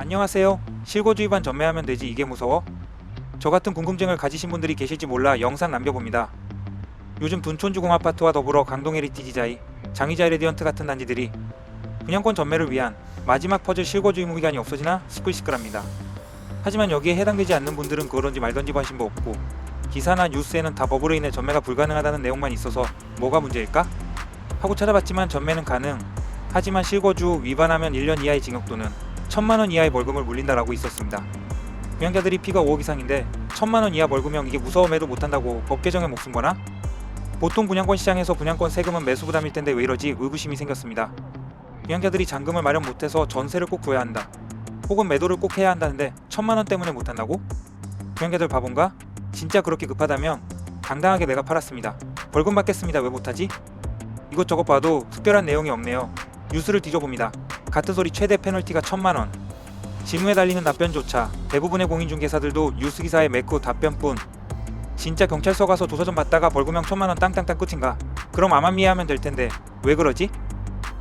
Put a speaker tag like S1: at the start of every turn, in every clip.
S1: 안녕하세요. 실거주의반 전매하면 되지 이게 무서워? 저 같은 궁금증을 가지신 분들이 계실지 몰라 영상 남겨봅니다. 요즘 둔촌주공 아파트와 더불어 강동 헤리티지자이, 장의자 레디언트 같은 단지들이 분양권 전매를 위한 마지막 퍼즐 실거주 의 무 기간이 없어지나 시끌시끌합니다. 하지만 여기에 해당되지 않는 분들은 그런지 말던지 관심도 없고 기사나 뉴스에는 다 법으로 인해 전매가 불가능하다는 내용만 있어서 뭐가 문제일까? 하고 찾아봤지만 전매는 가능. 하지만 실거주 위반하면 1년 이하의 징역 또는 1 천만 원 이하의 벌금을 물린다라고 있었습니다. 분양자들이 피가 5억 이상인데 1천만 원 이하 벌금형 이게 무서움에도 못한다고 법 개정에 목숨 거나? 보통 분양권 시장에서 분양권 세금은 매수 부담일 텐데 왜 이러지 의구심이 생겼습니다. 분양자들이 잔금을 마련 못해서 전세를 꼭 구해야 한다. 혹은 매도를 꼭 해야 한다는데 천만 원 때문에 못한다고? 분양자들 바본가? 진짜 그렇게 급하다면 당당하게 내가 팔았습니다. 벌금 받겠습니다. 왜 못하지? 이것저것 봐도 특별한 내용이 없네요. 뉴스를 뒤져봅니다. 같은 소리 최대 페널티가 천만 원. 질문에 달리는 답변조차 대부분의 공인중개사들도 뉴스 기사의 매꾸 답변뿐. 진짜 경찰서 가서 조사 좀 받다가 벌금형 천만 원 땅땅땅 끝인가? 그럼 암암리에 하면 될 텐데 왜 그러지?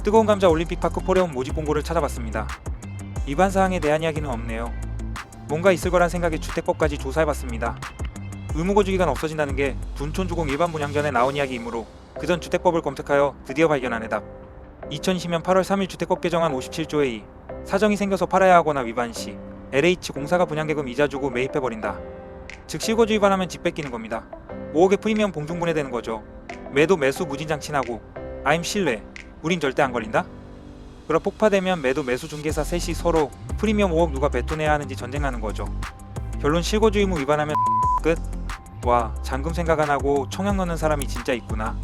S1: 뜨거운 감자 올림픽 파크 포레온 모집 공고를 찾아봤습니다. 위반 사항에 대한 이야기는 없네요. 뭔가 있을 거란 생각에 주택법까지 조사해봤습니다. 의무거주기간 없어진다는 게 둔촌주공 일반 분양 전에 나온 이야기이므로 그전 주택법을 검색하여 드디어 발견한 해답. 2020년 8월 3일 주택법 개정안 57조의 2 사정이 생겨서 팔아야 하거나 위반 시 LH 공사가 분양계금 이자 주고 매입해버린다. 즉 실거주 위반하면 집 뺏기는 겁니다. 5억의 프리미엄 봉중분해되는 거죠. 매도 매수 무진장 친하고 아임 신뢰 우린 절대 안 걸린다? 그럼 폭파되면 매도 매수 중개사 셋이 서로 프리미엄 5억 누가 뱉어내야 하는지 전쟁하는 거죠. 결론 실거주 의무 위반하면 끝. 와 잔금 생각 안 하고 청약 넣는 사람이 진짜 있구나.